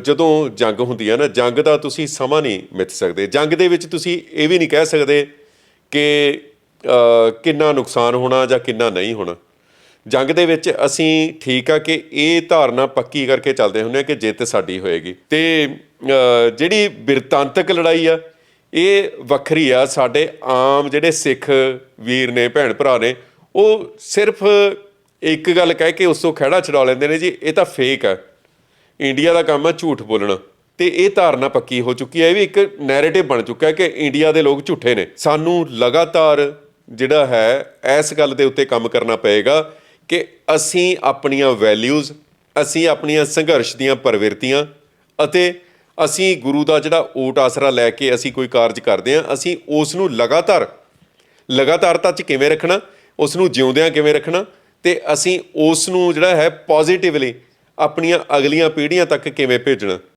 ਜਦੋਂ ਜੰਗ ਹੁੰਦੀ ਹੈ ਨਾ, ਜੰਗ ਦਾ ਤੁਸੀਂ ਸਮਾਂ ਨਹੀਂ ਮਿੱਥ ਸਕਦੇ। ਜੰਗ ਦੇ ਵਿੱਚ ਤੁਸੀਂ ਇਹ ਵੀ ਨਹੀਂ ਕਹਿ ਸਕਦੇ ਕਿ ਕਿੰਨਾ ਨੁਕਸਾਨ ਹੋਣਾ ਜਾਂ ਕਿੰਨਾ ਨਹੀਂ ਹੋਣਾ। ਜੰਗ ਦੇ ਵਿੱਚ ਅਸੀਂ ਠੀਕ ਆ ਕਿ ਇਹ ਧਾਰਨਾ ਪੱਕੀ ਕਰਕੇ ਚੱਲਦੇ ਹੁੰਦੇ ਆ ਕਿ ਜਿੱਤ ਸਾਡੀ ਹੋਏਗੀ। ਤੇ ਜਿਹੜੀ ਬਿਰਤਾਂਤਕ ਲੜਾਈ ਆ, ਇਹ ਵੱਖਰੀ ਆ। ਸਾਡੇ ਆਮ ਜਿਹੜੇ ਸਿੱਖ ਵੀਰ ਨੇ, ਭੈਣ ਭਰਾ ਨੇ, ਉਹ ਸਿਰਫ ਇੱਕ ਗੱਲ ਕਹਿ ਕੇ ਉਸ ਤੋਂ ਖਹਿੜਾ ਛਡਾ ਲੈਂਦੇ ਨੇ ਜੀ, ਇਹ ਤਾਂ ਫੇਕ ਆ। ਇੰਡੀਆ ਦਾ ਕੰਮ ਹੈ ਝੂਠ ਬੋਲਣਾ। ਤੇ ਇਹ ਧਾਰਨਾ ਪੱਕੀ ਹੋ ਚੁੱਕੀ ਹੈ, ਇਹ ਵੀ ਇੱਕ ਨੈਰੇਟਿਵ ਬਣ ਚੁੱਕਾ ਹੈ ਕਿ ਇੰਡੀਆ ਦੇ ਲੋਕ ਝੂਠੇ ਨੇ। ਸਾਨੂੰ ਲਗਾਤਾਰ ਜਿਹੜਾ ਹੈ, ਇਸ ਗੱਲ ਦੇ ਉੱਤੇ ਕੰਮ ਕਰਨਾ ਪਏਗਾ ਕਿ ਅਸੀਂ ਆਪਣੀਆਂ ਵੈਲਿਊਜ਼ ਅਸੀਂ ਆਪਣੀਆਂ ਸੰਘਰਸ਼ ਦੀਆਂ ਪ੍ਰਵਿਰਤੀਆਂ ਅਤੇ ਅਸੀਂ ਗੁਰੂ ਦਾ ਜਿਹੜਾ ਓਟ ਆਸਰਾ ਲੈ ਕੇ ਅਸੀਂ ਕੋਈ ਕਾਰਜ ਕਰਦੇ ਹਾਂ, ਅਸੀਂ ਉਸ ਨੂੰ ਲਗਾਤਾਰ ਲਗਾਤਾਰਤਾ 'ਚ ਕਿਵੇਂ ਰੱਖਣਾ ਉਸ ਨੂੰ ਜਿਉਂਦਿਆਂ ਕਿਵੇਂ ਰੱਖਣਾ ਤੇ ਅਸੀਂ ਉਸ ਨੂੰ ਜਿਹੜਾ ਹੈ ਪੋਜ਼ਿਟਿਵਲੀ ਆਪਣੀਆਂ ਅਗਲੀਆਂ ਪੀੜ੍ਹੀਆਂ ਤੱਕ ਕਿਵੇਂ ਭੇਜਣਾ?